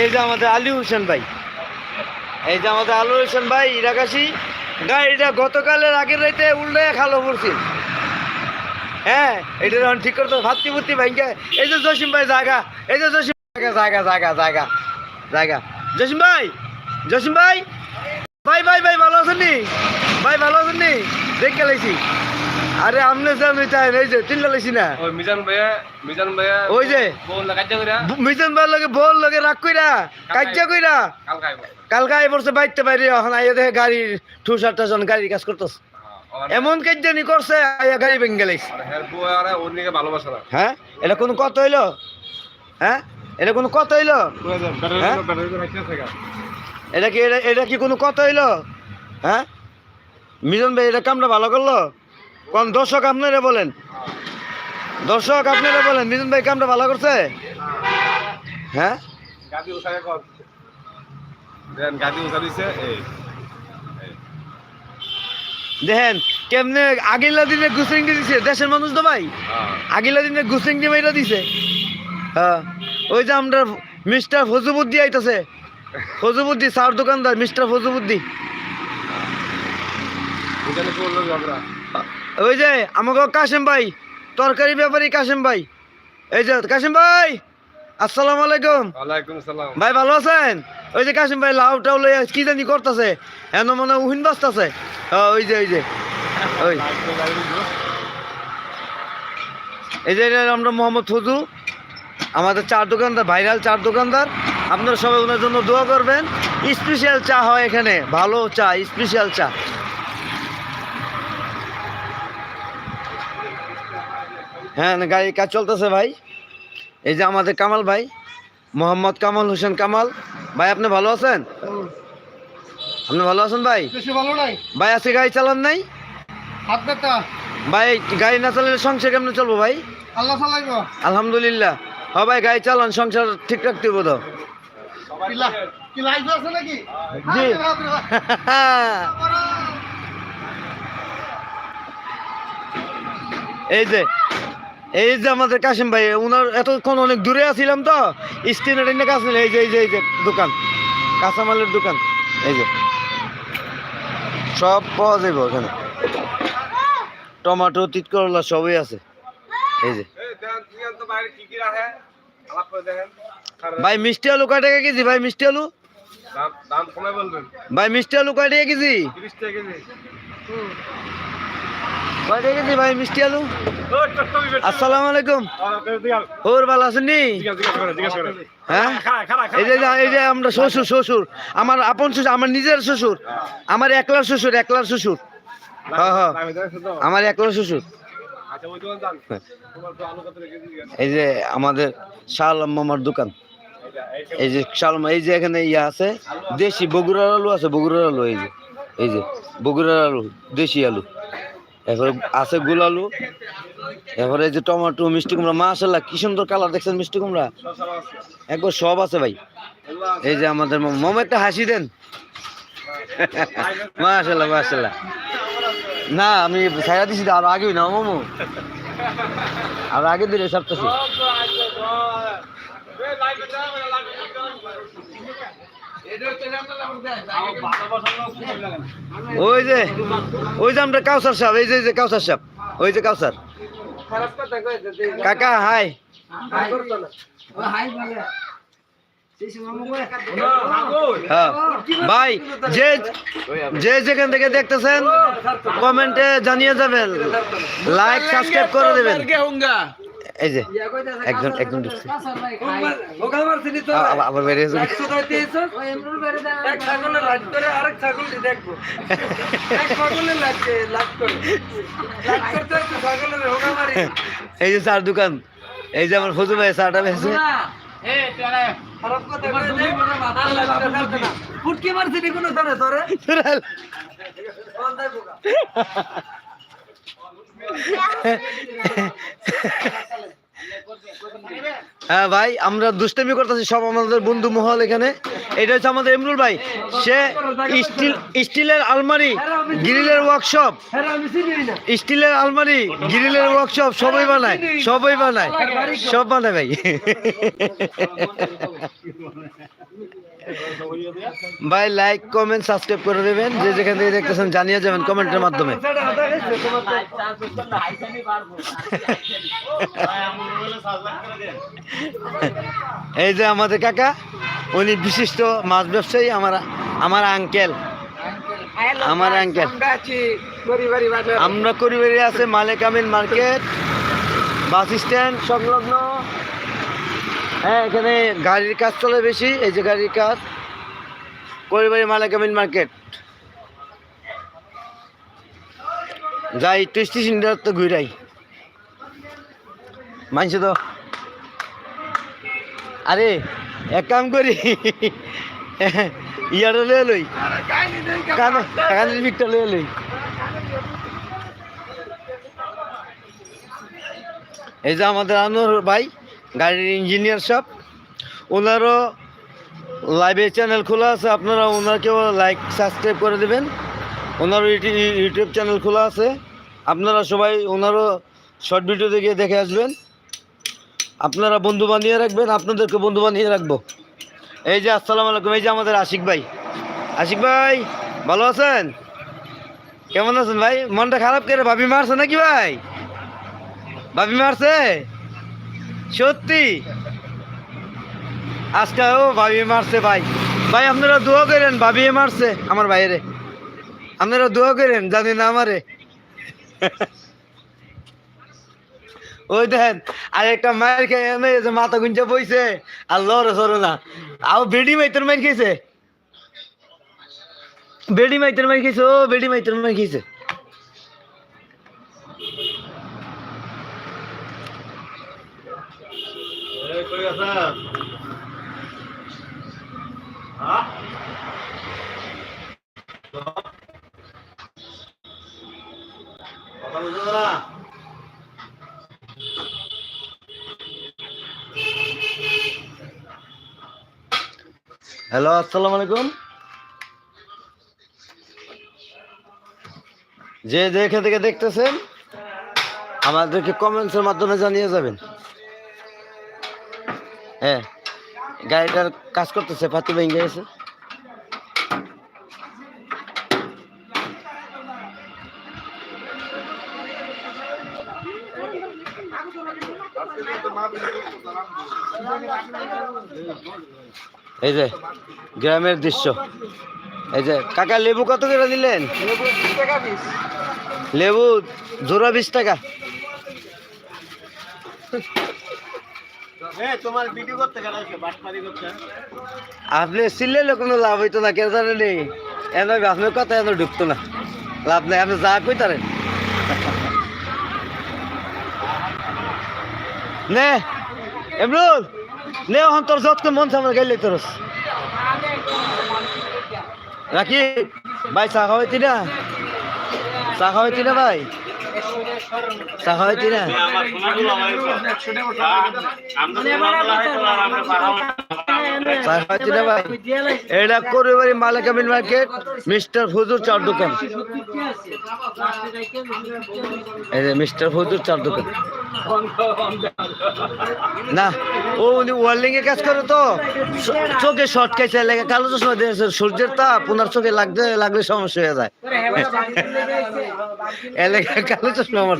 এই যে আমাদের আলী হোসেন ভাই। এই যে আমাদের আলু হোসেন ভাই ইরাকাশি গাড়িটা গতকালের আগের রাইতে উল্টে খালো পড়ছিল হ্যাঁ এটা যখন ঠিক করতে, ভাবতি ভুতি ভাইকে এই যে জসিম ভাই, জায়গা। এই যে জসিম জায়গা জায়গা জায়গা জায়গা জায়গা। জসিম ভাই জসিম ভাই। ভাই ভাই ভাই, ভালো আছেন নি? ভাই, ভালো আছেন নি? দেখে লাইছি আরে আমনে যে আমি চাই এই যে তিনটা লাইছি না। ওই মিজান ভাইয়া মিজান ভাইয়া ওই যে বল লাগাইতে কইরা। মিজান ভাই লগে বল লগে রাগ কইরা কাজ্জা কইরা। কাল কালকে আই পড়ছে বাইতে বাইরে এখন আইয়া দেখে গাড়ির ঠুসার টাজন গাড়ির কাজ করতেছে। এমন কাজ্জানি করছে আইয়া গাড়ি ভেঙে গেলাইছে। আর ওর নিকে ভালোবাসা না। হ্যাঁ? এটা কোনো কত হইল? হ্যাঁ? এটা কোনো কত হইল? হ্যাঁ? এটা কি এটা কি কোনো কত হইল? হ্যাঁ? মিজন ভাই এটা কামটা ভালো করল? কোন দর্শক আপনারা বলেন। দর্শক আপনারা বলেন মিলন ভাই কামটা ভালো করছে? হ্যাঁ? দেখেন কেমনে আগিলা দিনে গুসিং দিছে দেশের মানুষ তো ভাই। হ্যাঁ। আগিলা দিনে গুসিং দিয়ে মেয়েটা দিছে। হ্যাঁ ওই যে আমরা মিস্টার ফজুবুদ্দি আইতাছে। ফজুবুদ্দি সার দোকানদার মিস্টার ফজুবুদ্দি ওই যে আমাকে কাশেম ভাই তরকারি ব্যাপারী কাশেম ভাই। এই যে কাশেম ভাই আসসালামু আলাইকুম। ওয়ালাইকুম সালাম। ভাই ভালো আছেন? ওই যে কাশেম ভাই লাউ টাউ কি জানি করতেছে এন মনে উহিন বাজতাছে। হ্যাঁ ওই যে ওই যে ওই। এই যে আমরা মোহাম্মদ ফজু আমাদের চার দোকানদার ভাইরাল চার দোকানদার। আপনারা সবাই ওনার জন্য দোয়া করবেন। স্পেশাল চা হয় এখানে ভালো চা স্পেশাল চা। হ্যাঁ গাড়ির কাজ চলতেছে ভাই। এই যে আমাদের কামাল ভাই মোহাম্মদ কামাল হোসেন কামাল। ভাই আপনি ভালো আছেন? আপনি ভালো আছেন ভাই? ভালো নাই। ভাই আজকে গাড়ি চালান নাই? হাত ব্যথা। ভাই গাড়ি না চালালে সংসার কেমনে চলবো ভাই? আল্লাহ চালাইব। আলহামদুলিল্লাহ। হ্যাঁ ভাই গাড়ি চালান সংসার ঠিক রাখতে আছে নাকি? জি। এই যে এই যে আমাদের কাশিম ভাই ওনার এতক্ষণ অনেক দূরে আছিলাম তো স্ক্রিনের এনে কাছে এই যে এই যে এই যে দোকান কাঁচামালের দোকান এই যে। সব পাওয়া যাবে ওখানে টমাটো তিত করলা সবই আছে। এই যে। ভাই মিষ্টি আলু কয় টাকা কেজি? ভাই মিষ্টি আলু? ভাই মিষ্টি আলু কয় টাকা কেজি? 30 টাকা কেজি। কয় টাকা ভাই, মিষ্টি আলু। আসসালামু আলাইকুম। ওর ভালো আছেন নি? দিগাল দিগাল করে দিগাল করে হ্যাঁ এই যে আমরা শ্বশুর শ্বশুর। আমার আপন শ্বশুর, আমার নিজের শ্বশুর। আমার একলার শ্বশুর একলার শ্বশুর। হ্যাঁ হ্যাঁ। আমার একলার শ্বশুর। এই যে আমাদের শাহ মামার দোকান। এই যে শাহ এই যে এখানে ইয়া আছে, দেশি বগুড়ার আলু আছে, বগুড়ার আলু, এই যে এই যে, বগুড়ার আলু, দেশি আলু। এরপরে আছে গুল আলু এরপরে যে টমেটো, মিষ্টি কুমড়া মাশাল্লাহ কি সুন্দর কালার দেখছেন মিষ্টি কুমড়া? একবার সব আছে ভাই। এই যে আমাদের মামা একটা হাসি দেন। মাশাল্লাহ মাশাল্লাহ না, আমি ছায়া দিছি তো আগে না, মোমো। আর আগে দিলে সবটাছি ওই যে ওই যে আমরা কাউসার সাহেব, এই যে যে কাউসার সাহেব, ওই যে কাউসার। কাকা, হাই। হ্যাঁ ভাই, যে যে যেখান থেকে দেখতেছেন, কমেন্টে জানিয়ে যাবেন। লাইক সাবস্ক্রাইব করে দেবেন। এই যে একজন একজন ঢুকছে। আবার- আবার বেরিয়ে যাবে এই যে চার দোকান। এই যে আমার ফজু ভাই চাটা বেছে ফুটকি মারছি কোনো ধরে ধরে? হ্যাঁ ভাই, আমরা দুষ্টামি করতেছি সব আমাদের বন্ধু মহল এখানে। এটা হচ্ছে আমাদের এমরুল ভাই। সে স্টিল, স্টিলের আলমারি, গ্রিলের ওয়ার্কশপ স্টিলের আলমারি, গ্রিলের ওয়ার্কশপ সবই বানায় সবই বানায়, সব বানায় ভাই। ভাই লাইক কমেন্ট সাবস্ক্রাইব করে দেবেন। যে যেখান থেকে দেখতেছেন, জানিয়ে যাবেন কমেন্টের মাধ্যমে। এই যে আমাদের কাকা, উনি বিশিষ্ট মাছ ব্যবসায়ী, আমার আমার আঙ্কেল আমার আঙ্কেল আমরা করিবারি আছে মালিক আমিন মার্কেট, বাস স্ট্যান্ড সংলগ্ন। হ্যাঁ এখানে গাড়ির কাজ চলে বেশি, এই যে গাড়ির কাজ। করিবারি মালিক আমিন মার্কেট। যাই একটু স্টেশন তো ঘুরাই। মানছে তো? আরে, এক কাম করি। ইয়ারও লয়ে লই। কান, কানের লয়ে লই। এই যে আমাদের আনোয়ার ভাই। গাড়ির ইঞ্জিনিয়ার সব ওনারও লাইভে চ্যানেল খোলা আছে, আপনারা ওনাকেও লাইক সাবস্ক্রাইব করে দেবেন। ওনারও ইউটি- ইউটিউব চ্যানেল খোলা আছে। আপনারা সবাই ওনারও শর্ট ভিডিও দেখে দেখে আসবেন। আপনারা বন্ধু বানিয়ে রাখবেন, আপনাদেরকে বন্ধু বানিয়ে রাখব। এই যে, আসসালামু আলাইকুম। এই যে আমাদের আশিক ভাই। আশিক ভাই, ভালো আছেন? কেমন আছেন ভাই? মনটা খারাপ করে ভাবি মারছে নাকি ভাই? ভাবি মারছে? সত্যি? আজকে ও ভাবি মারছে ভাই। ভাই, আপনারা দোয়া করেন ভাবি মারছে আমার বাইরে আপনারা দোয়া করেন, জানি না আমারে। ওই দেখেন আর একটা মায়ের খেয়ে যে মাথা গুঞ্জা বইছে, আর লড়ে সরো না। আও বেডি মাইতের মাইর খেয়েছে। বেডি মাইতের মাইর খেয়েছে, ও বেডি মাইতের মাইর খেয়েছে। হ্যালো, আসসালামু আলাইকুম। যে দেখে থেকে দেখতেছেন, আমাদেরকে কমেন্টসের মাধ্যমে জানিয়ে যাবেন। হ্যাঁ গাড়িটার কাজ করতেছে পাতি ভেঙে গেছে। এই যে গ্রামের দৃশ্য। এই যে কাকা লেবু কত করে দিলেন? লেবু জোড়া বিশ টাকা। আপনি সিলেলে কোনো লাভ হইতো না কেন জানেন নেই। এনে আপনার কথা এনে ঢুকতো না। লাভ নাই আপনি যা কইতারেন। নে এমরুল। নে হন তোর যত মন সামনে গাইলে তোর। রাখি ভাই, চা খাওয়াইতি না? চা না ভাই? চা খাওয়াইতি না? এটা করিবারি মালিক আমিন মার্কেট মিস্টার হুজুর চার দোকান। মিস্টার হুজুর চার দোকান। না, ও উনি ওয়ার্লিং এ কাজ করে তো। চোখে শর্ট খাইছে, লেগে কালো চশমা দিয়েছে সূর্যের তাপ, ওনার চোখে লাগতে লাগলে সমস্যা হয়ে যায়। এলাকা কালো চশমা আমার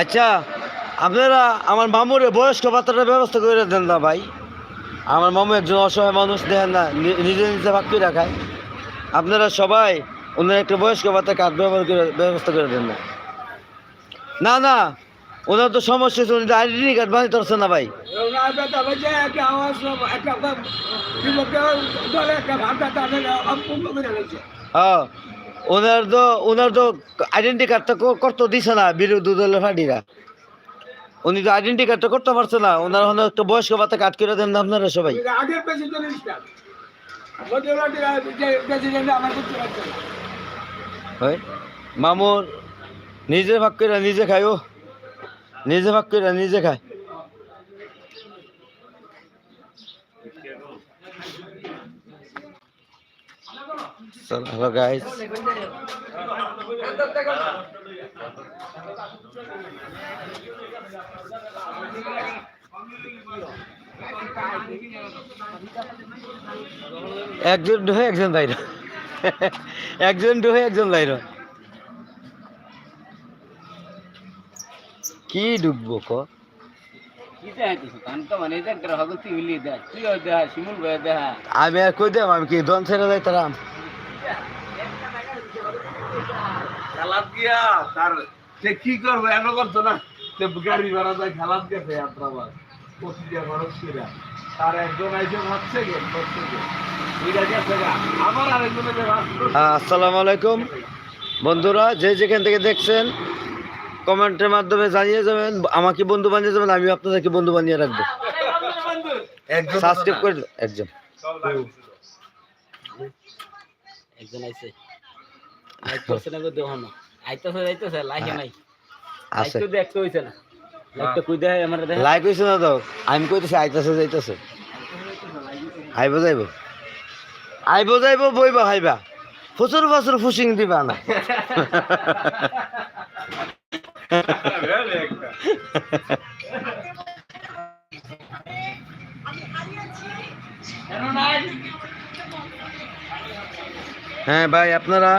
আচ্ছা আপনারা আমার মামুর বয়স্ক ভাতাটার ব্যবস্থা করে দেন না ভাই। আমার মামু একজন অসহায় মানুষ, দেখেন না নিজে নিজে ভাগ করে রাখায় আপনারা সবাই ওনার একটা বয়স্ক ভাতা কার্ড ব্যবহার করে, ব্যবস্থা করে দেন না। না না, ওনার তো সমস্যা হচ্ছে, উনি আইডেন্টি কার্ড বানিয়ে পারছে না ভাই। হ্যাঁ ওনার তো ওনার তো আইডেন্টি কার্ডটা করতে দিছে না বিরোধী দলের ফাঁড়িরা উনি তো আইডেন্টি কার্ডটা করতে পারছে না। ওনার হলো একটা বয়স্ক ভাতা কাট করে দেন না আপনারা সবাই। হয়। মামুর নিজে ভাগ করে নিজে খায়। ও নিজে ভাগ করে নিজে খায়। হ্যালো গাইস একজন ঢুকে একজন বাইরে একজন ঢুকে একজন বাইরে কি ডুববো ক? আমি আর কই দেব, আমি কি দন ছেড়ে যাই তারা খেলাত গিয়া তার সে কি করবে? এত করতো না। সে গাড়ি ভাড়া যায় খেলাত গেছে যাত্রাবাদ পঁচিশ দিয়ে খরচ করে তার একজন আইসে ভাবছে গে। করছে। গে হ্যাঁ, আসসালামু আলাইকুম। বন্ধুরা যে যেখান থেকে দেখছেন কমেন্টের মাধ্যমে জানিয়ে যাবেন আমাকে বন্ধু বানিয়ে যাবেন আমি আপনাদেরকে বন্ধু বানিয়ে রাখব। সাবস্ক্রাইব করে একজন। একজন আইছে। আইতেছে যাইতেছে লাইকে নাই। আছে। আইতে দেখতে হইছে না। লাইকটা কই দেয় আমার দেখ লাইক হয়েছে না তো আমি কইতেছি আইতাছে যাইতেছে। আইব যাইব। আইব যাইব বইবা খাইবা ফুসুর ফুসুর ফুসিং দিবা না। হ্যাঁ ভাই আপনারা?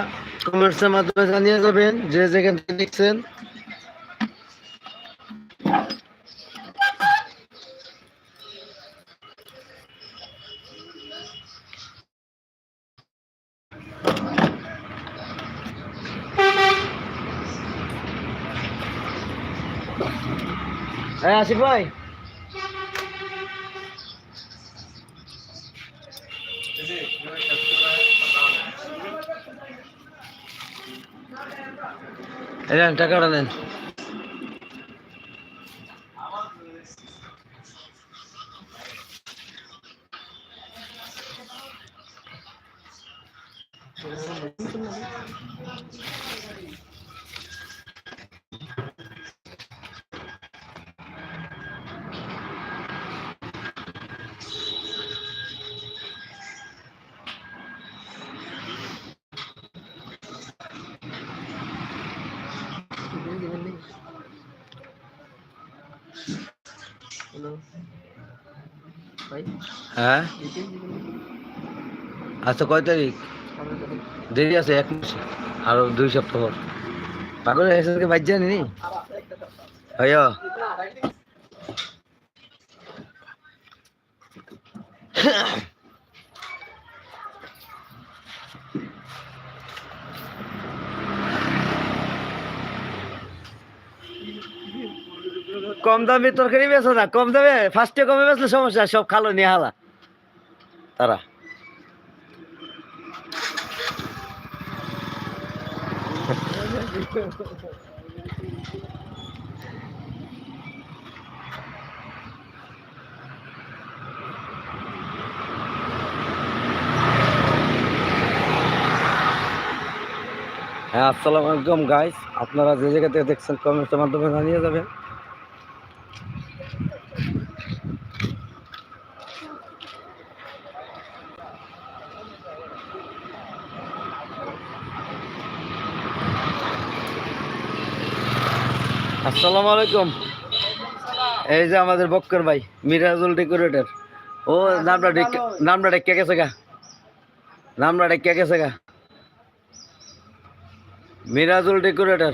কমেন্টসের মাধ্যমে জানিয়ে যাবেন যে যেখান থেকে দেখছেন। হ্যাঁ আশিক ভাই। টাকাটা নেন হ্যাঁ? আচ্ছা কয় তারিখ? দেরি আছে, এক মাস। আরও দুই সপ্তাহ পর। পাগল গেছে বাইর জানি হয় কম দামি তরকারি বেছো না, কম দামে ফার্স্টে কমে বেচলে সমস্যা, সব খালো নিয়ে হালা। তারা। হ্যাঁ আসসালামু আলাইকুম গাইস আপনারা যে জায়গা থেকে দেখছেন কমেন্টের মাধ্যমে জানিয়ে যাবেন। আসসালামু আলাইকুম। এই যে আমাদের বক্কর ভাই মিরাজুল ডেকোরেটর। ও নামটা ডেকে নামটা ডেকে গেছে গা। নামটা ডেকে গেছে গা। মিরাজুল ডেকোরেটর।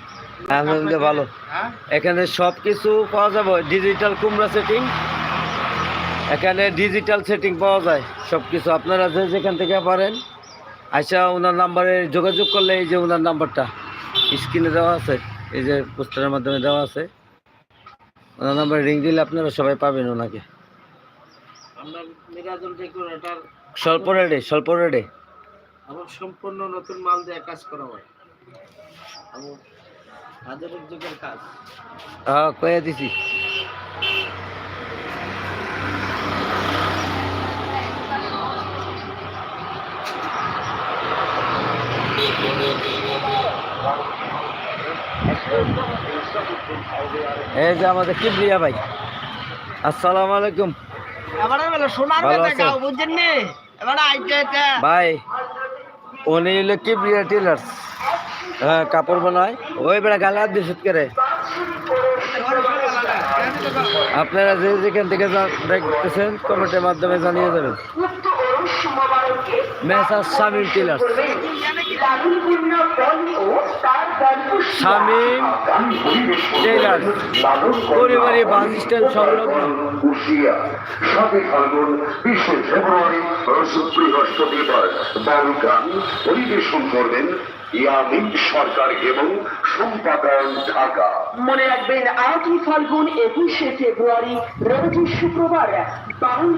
আলহামদুলিল্লাহ ভালো। হ্যাঁ? এখানে সব কিছু পাওয়া যাবে ডিজিটাল কুমড়া সেটিং এখানে ডিজিটাল সেটিং পাওয়া যায় সব কিছু আপনারা যে যেখান থেকে পারেন আচ্ছা ওনার নাম্বারে যোগাযোগ করলে এই যে ওনার নাম্বারটা স্ক্রিনে দেওয়া আছে এই যে পোস্টারের মাধ্যমে দেওয়া আছে। ওনার নাম্বারে রিং দিলে আপনারা সবাই পাবেন ওনাকে। স্বল্প রেডে স্বল্প রেডে আমার সম্পূর্ণ নতুন মাল দিয়ে কাজ করা হয়। যুগের কাজ। হ্যাঁ কয়ে দিছি। এই যে আমাদের ভাই। আসসালামু আলাইকুম। এবারে বলে সোনার ভালো কথা আছেন? গাও বুঝছেন নি? এবারে আইতে আইতে ভাই উনি হলো কিবরিয়া টেলার্স হ্যাঁ কাপড় বানায়। ওই বেড়া গালে হাত দিয়ে করে। আপনারা যে যেখান থেকে দেখতেছেন, কমেন্টের মাধ্যমে জানিয়ে যাবেন। Messrs Shamim tailors. টেলার্স। পরিবারে বাস স্ট্যান্ড পরিবেশন করবেন ইয়ামিন সরকার এবং সম্পাদন ঢাকা। মনে রাখবেন আটই ফাল্গুন একুশে ফেব্রুয়ারি রোজ শুক্রবার বাউল